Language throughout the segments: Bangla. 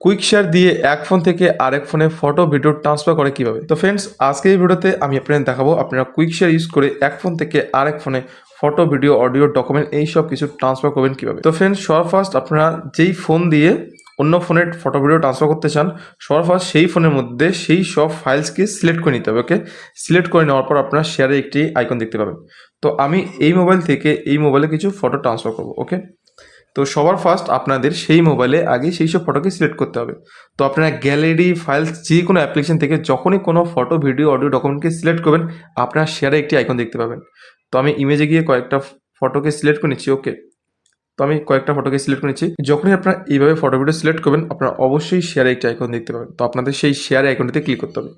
কুইক শেয়ার দিয়ে এক ফোন থেকে আরেক ফোনে ফটো ভিডিও ট্রান্সফার করে কীভাবে? তো ফ্রেন্ডস আজকে এই ভিডিওতে আমি আপনাদের দেখাবো আপনারা কুইক শেয়ার ইউজ করে এক ফোন থেকে আরেক ফোনে ফটো ভিডিও অডিও ডকুমেন্ট এই সব কিছু ট্রান্সফার করবেন কীভাবে? তো ফ্রেন্ডস সবার ফার্স্ট আপনারা যেই ফোন দিয়ে অন্য ফোনের ফটো ভিডিও ট্রান্সফার করতে চান সবার ফার্স্ট সেই ফোনের মধ্যে সেই সব ফাইলসকে সিলেক্ট করে নিতে হবে ওকে সিলেক্ট করে নেওয়ার পর আপনার শেয়ারে একটি আইকন দেখতে পাবেন। তো আমি এই মোবাইল থেকে এই মোবাইলে কিছু ফটো ট্রান্সফার করব ওকে তো সবার ফার্স্ট আপনাদের সেই মোবাইলে আগে সেই সব ফটোকে সিলেক্ট করতে হবে। তো আপনারা গ্যালারি ফাইলস যে কোনো অ্যাপ্লিকেশন থেকে যখনই কোনো ফটো ভিডিও অডিও ডকুমেন্টকে সিলেক্ট করবেন, আপনারা শেয়ারে একটি আইকন দেখতে পাবেন। তো আমি ইমেজে গিয়ে কয়েকটা ফটোকে সিলেক্ট করে নিচ্ছি ওকে তো আমি কয়েকটা ফটোকে সিলেক্ট করে নিচ্ছি। যখনই আপনারা এইভাবে ফটো ভিডিও সিলেক্ট করবেন, আপনারা অবশ্যই শেয়ারে একটি আইকন দেখতে পাবেন। তো আপনাদের সেই শেয়ারে আইকনটিতে ক্লিক করতে হবে।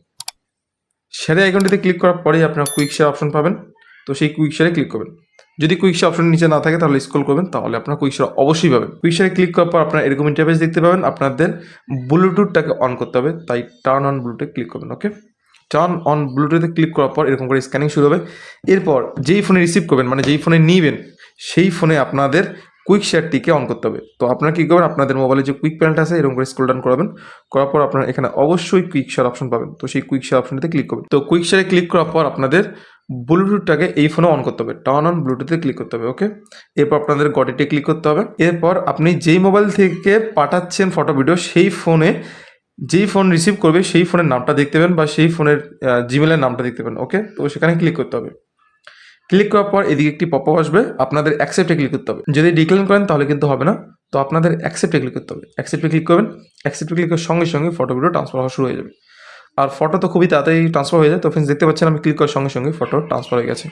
শেয়ারে আইকনটিতে ক্লিক করার পরেই আপনারা কুইক শেয়ার অপশন পাবেন। তো সেই কুইক শেয়ারে ক্লিক করবেন। যদি কুইক শেয়ার অপশন নিচে না থাকে, তাহলে স্ক্রল করবেন, তাহলে আপনার কুইক শেয়ার অবশ্যই পাবেন। কুইক শেয়ারে ক্লিক করার পর আপনার এরকম ইন্টারফেস দেখতে পাবেন, আপনাদের ব্লুটুথটাকে অন করতে হবে, তাই টার্ন অন ব্লুটুথে ক্লিক করবেন ওকে টার্ন অন ব্লুটুথে ক্লিক করার পর এরকম করে স্ক্যানিং শুরু হবে। এরপর যেই ফোনে রিসিভ করবেন মানে যেই ফোনে নিবেন, সেই ফোনে আপনাদের কুইক শেয়ারটিকে অন করতে হবে। তো আপনারা কী করবেন, আপনাদের মোবাইলে যে কুইক প্যানেলটা আছে, এরকম করে স্ক্রল ডাউন করাবেন। করার পর আপনারা এখানে অবশ্যই কুইক শেয়ার অপশন পাবেন। তো সেই কুইক শেয়ার অপশনটিতে ক্লিক করবেন। তো কুইক শেয়ারে ক্লিক করার পর আপনাদের ব্লুটুথটাকে এই ফোনে অন করতে হবে। টার্ন অন ব্লুটুথে ক্লিক করতে হবে ওকে এরপর আপনাদের গটিতে ক্লিক করতে হবে। এরপর আপনি যেই মোবাইল থেকে পাঠাচ্ছেন ফটো ভিডিও সেই ফোনে যেই ফোন রিসিভ করবে, সেই ফোনের নামটা দেখতে পাবেন বা সেই ফোনের জিমেলের নামটা দেখতে পাবেন ওকে তো সেখানে ক্লিক করতে হবে। ক্লিক করার পর এদিকে একটি পপ আসবে, আপনাদের অ্যাকসেপ্টে ক্লিক করতে হবে। যদি ডিক্লাইন করেন, তাহলে কিন্তু হবে না। তো আপনাদের অ্যাকসেপ্টে ক্লিক করতে হবে। অ্যাকসেপ্টে ক্লিক করবেন। অ্যাকসেপ্টে ক্লিক করার সঙ্গে সঙ্গে ফটো ভিডিও ট্রান্সফার হওয়া শুরু হয়ে যাবে। আর ফটো তো খুবই তাড়াতাড়ি ট্রান্সফার হয়ে যায়। তো ফ্রেন্ডস দেখতে পাচ্ছেন আমি ক্লিক করার সঙ্গে সঙ্গে ফটো ট্রান্সফার হয়ে গেছে।